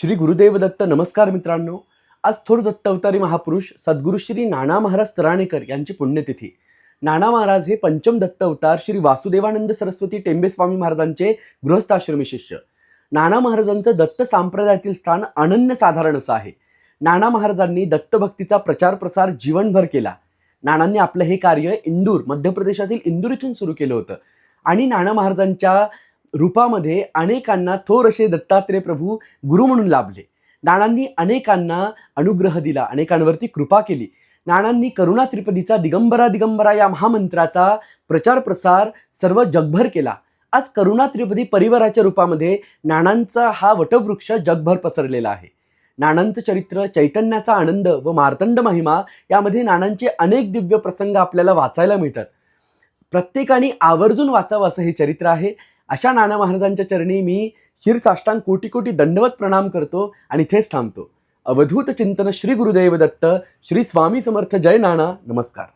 श्री गुरुदेव दत्त नमस्कार मित्रांनो. आज थोर दत्त अवतारी महापुरुष सद्गुरू श्री नाना महाराज तराणेकर यांची पुण्यतिथी. नाना महाराज हे पंचम दत्त अवतार श्री वासुदेवानंद सरस्वती टेंबे स्वामी महाराजांचे गृहस्थाश्रमी शिष्य. नाना महाराजांचं दत्त संप्रदायातील स्थान अनन्यसाधारण असं आहे. नाना महाराजांनी दत्तभक्तीचा प्रचार प्रसार जीवनभर केला. नानांनी आपलं हे कार्य इंदूर मध्य प्रदेशातील इंदूर इथून सुरू केलं होतं. आणि नाना महाराजांच्या रूपामध्ये अनेकांना थोर असे दत्तात्रेय प्रभू गुरु म्हणून लाभले. नाणांनी अनेकांना अनुग्रह दिला अनेकांवरती कृपा केली. नाणांनी करुणा त्रिपदीचा दिगंबरा दिगंबरा या महामंत्राचा प्रचार प्रसार सर्व जगभर केला. आज करुणा त्रिपदी परिवाराच्या रूपामध्ये नाणांचा हा वटवृक्ष जगभर पसरलेला आहे. नाणांचं चरित्र चैतन्याचा आनंद व मार्तंड महिमा यामध्ये नाणांचे अनेक दिव्य प्रसंग आपल्याला वाचायला मिळतात. प्रत्येकाने आवर्जून वाचावं असं हे चरित्र आहे. अशा नाना महाराजांच्या चरणी मी शिरसाष्टांग कोटी कोटी दंडवत प्रणाम करतो आणि इथेच थांबतो. अवधूत चिंतन श्री गुरुदेव दत्त श्री स्वामी समर्थ जय नाना नमस्कार.